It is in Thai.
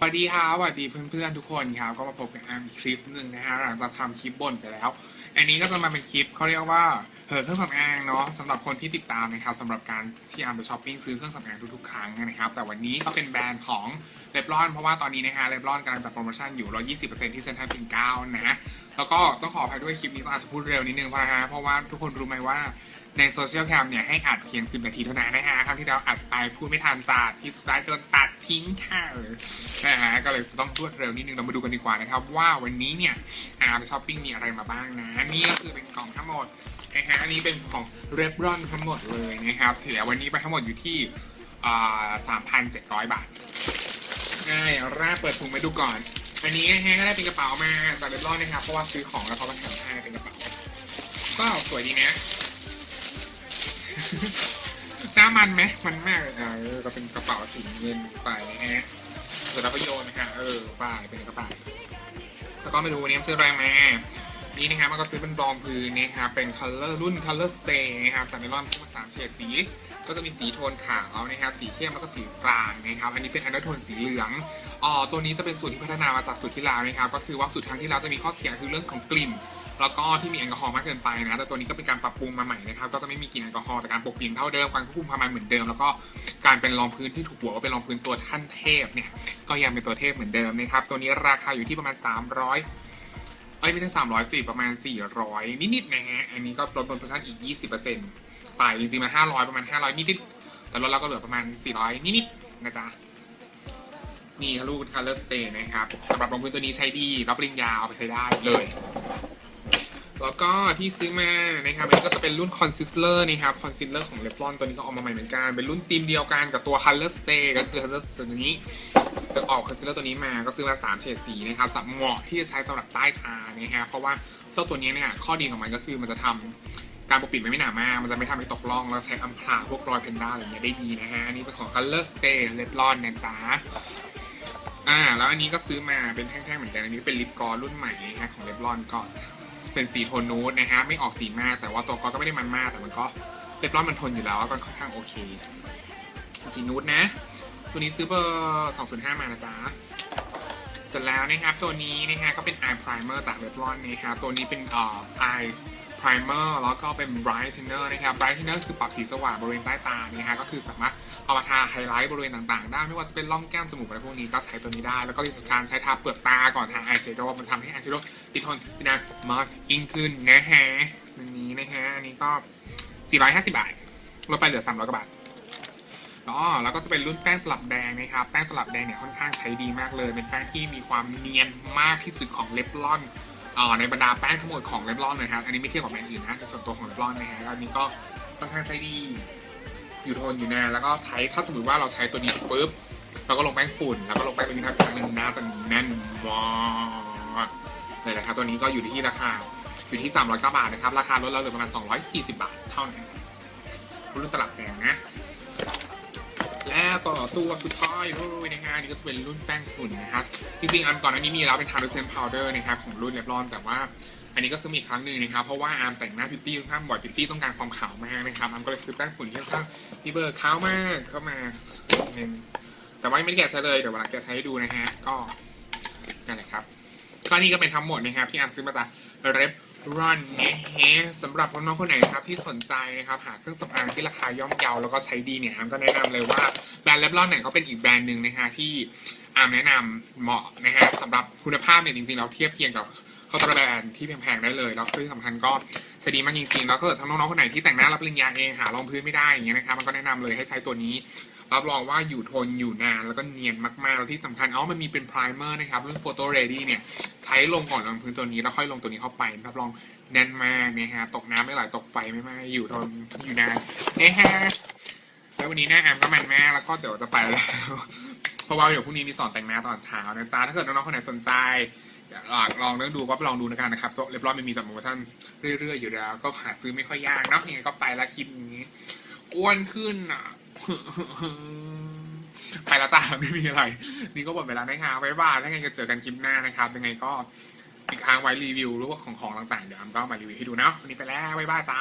สวัสดีครับสวัสดีเพื่อนๆทุกคนครับก็มาพบกับอาร์มอีกคลิปหนึ่งนะฮะหลังจากทำคลิปบ่นไปแล้ว อันนี้ก็จะมาเป็นคลิปเขาเรียกว่าเหินเครื่องสำอางเนาะสำหรับคนที่ติดตามนะครับสำหรับการที่อามไปช้อปปิ้งซื้อเครื่องสำอางทุกๆครั้งนะครับแต่วันนี้ก็เป็นแบรนด์ของเลบลอน เพราะว่าตอนนี้นะฮะเลบลอนกำลังจัดโปรโมชั่นอยู่120%ที่เซ็นทรัลปิ่นเก้านะแล้วก็ต้องขออภัยด้วยคลิปนี้ก็อาจจะพูดเร็วนิดนึงเพราะนะฮะเพราะว่าทุกคนรู้ไหมว่า ในโซเชียลแคมเนี่ยให้อัดเพียง 10 นาทีเท่านั้นนะฮะครั้งที่เราอัดไปพูดไม่ทันจัดที่สุดท้ายโดนตัดทิ้งค่ะเออนะฮะก็เลยจะต้องรวดเร็วนิดนึงเรามาดูกันดีกว่านะครับ ว่าวันนี้เนี่ยอาร์ช้อปปิ้งมีอะไรมาบ้างนะนี่ก็คือเป็นกล่องทั้งหมดนะฮะอันนี้เป็นของเรบรอนทั้งหมดเลยนะครับเสียวันนี้ไปทั้งหมดอยู่ที่อ่า3,700บาทง่ายแรกเปิดถุงไปดูก่อน อันนี้นะฮะก็ได้เป็นกระเป๋ามาจากเรบรอนนะครับเพราะว่าซื้อของแล้วเขามาแถมให้เป็นกระเป๋าก็สวยดีนะ หน้ามันไหมมันมากเลยอะเออก็เป็นกระเป๋าสีเงินไปนะฮะเสร็จแล้วก็โยนนะฮะเออป้ายเป็นกระเป๋าแล้วก็ไม่รู้วันนี้ซื้ออะไรมานี่นะครับมันก็ซื้อเป็นบลองพื้นนะครับเป็น color รุ่น color stay นะครับจากเมลอนซื้อมาสามเฉดสี ก็จะมีสีโทนขาวนะครับสีเข้มแล้วก็สีกลางนะครับอันนี้เป็นอันเดอร์โทนสีเหลืองอ๋อตัวนี้จะเป็นสูตรที่พัฒนามาจากสูตรที่แล้วนะครับก็คือว่าสูตรครั้งที่ล้วจะมีข้อเสียคือเรื่องของกลิ่น แล้วก็ที่มีแอลกอฮอล์มากเกินไปนะแต่ตัวนี้ก็เป็นการปรับปรุงมาใหม่นะครับก็จะไม่มีกลิ่นแอลกอฮอล์แต่การปกปิดเท่าเดิมการควบคุมความมันเหมือนเดิม แล้วก็การเป็นรองพื้นที่ถูกหัวว่าเป็นรองพื้นตัวขั้นเทพเนี่ยก็ยังเป็นตัวเทพเหมือนเดิมนะครับตัวนี้ราคาอยู่ที่ประมาณ 300เอ้ยไม่ใช่300สิประมาณ400นิดๆนะฮะ อันนี้ก็ลดบนโปรชั่นอีก20%ไปจริงๆมัน500ประมาณ500นิดๆ แต่ลดแล้วก็เหลือประมาณ400นิดๆ นะจ๊ะ นี่ลูก Color Stay นะครับสำหรับรองพื้นตัวนี้ใช้ดี รับปริญญาเอาไปใช้ได้เลย แล้วก็ที่ซื้อมานะครับอันนี้ก็จะเป็นรุ่น concealer นะครับ concealer ของ Revlon ตัวนี้ก็ออกมาใหม่เหมือนกัน เป็นรุ่นธีมเดียวกันกับตัว color stay ก็คือ color stay ตัวนี้ก็ออก concealer ตัวนี้มาก็ซื้อมา3เฉดสีนะครับสำเหมาะที่จะใช้สำหรับใต้ตานะฮะเพราะว่าเจ้าตัวนี้เนี่ยข้อดีของมันก็คือมันจะทำการปกปิดไม่หนามาก มันจะไม่ทำให้ตกล่องแล้วใช้อำพรางพวกรอยเพนด้าอะไรเงี้ยได้ดีนะฮะอันนี้เป็นของ color stay Revlon นะจ๊ะอ่าแล้วอันนี้ก็ซื้อมาเป็นแท่งๆเหมือนกันอันนี้เป็นลิปกลอรุ่นใหม่นะฮะของเลบลอนก็ เป็นสีโทนนูดนะฮะไม่ออกสีมาก แต่ว่าตัวก็ก็ไม่ได้มันมาก แต่มันก็เลบลอนมันทนอยู่แล้วก็ค่อนข้างโอเค สีนูดนะ ตัวนี้ซื้อเบอร์205มานะจ๊ะเสร็จแล้วนะครับตัวนี้นะฮะก็เป็น eye primer จากเลบลอนนะครับตัวนี้เป็นเอ่อ eye primer แล้วก็เป็น brightener นะครับ brightener คือปรับสีสว่างบริเวณใต้ตานะฮะก็คือสามารถเอามาทาไฮไลท์บริเวณต่างๆ ได้ไม่ว่าจะเป็นร่องแก้มจมูกอะไรพวกนี้ก็ใช้ตัวนี้ได้ แล้วก็ที่สำคัญใช้ทาเปลือกตาก่อนทาอายแชโดว์มันทำให้อายแชโดว์ติดทนติดนานมากยิ่งขึ้นนะฮะอันนี้นะฮะอันนี้ก็ 450 บาทลดไปเหลือ 300กว่าบาทอ๋อแล้วก็จะเป็นรุ่นแป้งตลับแดงนะครับ แป้งตลับแดงเนี่ยค่อนข้างใช้ดีมากเลย เป็นแป้งที่มีความเนียนมากที่สุดของเลบลอน ในบรรดาแป้งทั้งหมดของเลบลอนเลยครับ อันนี้ไม่เทียบกับแบรนด์อื่นนะในส่วนตัวของเลบลอนนะฮะอันนี้ก็ค่อนข้างใช้ดี อยู่ทนอยู่นานแล้วก็ใช้ถ้าสมมติว่าเราใช้ตัวนี้ปุ๊บเราก็ลงแป้งฝุ่น แล้วก็ลงแป้งตัวนี้ทับอีกครั้งหนึ่งน่าจะแน่นมากเลยนะครับตัวนี้ก็อยู่ที่ราคาอยู่ที่300กว่าบาทนะครับ ราคาลดแล้วเหลือประมาณ240 บาทเท่านั้นรุ่นตลับแดงนะ และต่อตัวสุดท้ายด้วยนะฮะนี่ก็จะเป็นรุ่นแป้งฝุ่นนะครับจริงๆอันก่อนอันนี้มีแล้วเป็น translucent powder นะครับของรุ่นเลบลอนแต่ว่าอันนี้ก็ซื้อมาอีกครั้งหนึ่งนะครับ เพราะว่าอาร์มแต่งหน้าพิตตี้ค่อนข้างบ่อยพิตตี้ต้องการความขาวมากนะครับอาร์มก็เลยซื้อแป้งฝุ่นที่ค่อนข้างมีเบอร์ขาวมากเข้ามาหนึ่งแต่ว่าไม่ได้แกะใช้เลยเดี๋ยวเวลาแกะใช้ให้ดูนะฮะก็นั่นแหละครับ ก็นี่ก็เป็นทั้งหมดนะครับที่อาร์มซื้อมาจากเรบรันนะฮะสำหรับน้องๆคนไหนนะครับที่สนใจนะครับหาเครื่องสำอางที่ราคาย่อมเยาแล้วก็ใช้ดีเนี่ยอาร์มก็แนะนำเลยว่าแบรนด์เลบลอนเนี่ยก็เป็นอีกแบรนด์หนึ่งนะฮะที่อาร์มแนะนำเหมาะนะฮะสำหรับคุณภาพเนี่ยจริงๆเราเทียบเคียงกับเคาตร์แบรนด์ที่แพงๆได้เลยแล้วที่สำคัญก็ใช้ดีมากจริงๆแล้วก็ถ้าน้องๆคนไหนที่แต่งหน้ารับปริญญาเองหารองพื้นไม่ได้อย่างเงี้ยนะครับมันก็แนะนำเลยให้ใช้ตัวนี้รับรองว่าอยู่ทนอยู่นานแล้วก็เนียนมากๆ แล้วที่สำคัญอ๋อมันมีเป็นไพรเมอร์นะครับรุ่น Photo Ready เนี่ย ใช้ลงก่อนลงพื้นตัวนี้แล้วค่อยลงตัวนี้เข้าไปรับรองแน่นมากนะฮะตกน้ำไม่ไหลตกไฟไม่ไหมอยู่ทนอยู่นานนะฮะแล้ววันนี้หน้าแอมก็มันมากแล้วก็เดี๋ยวจะไปแล้วเพราะว่าเดี๋ยวพรุ่งนี้มีสอนแต่งหน้าตอนเช้านะจ๊ะถ้าเกิดน้องๆคนไหนสนใจอยากลองเลือกดูก็ลองดูนะกันนะครับเรียบร้อยมันมีจัดโปรโมชั่นเรื่อยๆอยู่แล้ว ก็หาซื้อไม่ค่อยยากเนะยังไงก็ไปละคลิปนี้อ้วนขึ้นอะ ไปแล้วจ้าไม่มีอะไร นี่ก็หมดเวลานะคะไว้บ้าถ้าไงจะเจอกันคลิปหน้านะครับยังไงก็อีกครั้งไว้รีวิวหรือว่าของของต่างๆเดี๋ยวอัมก็มารีวิวให้ดูนะวันนี้ไปแล้วไว้บ้าจ้า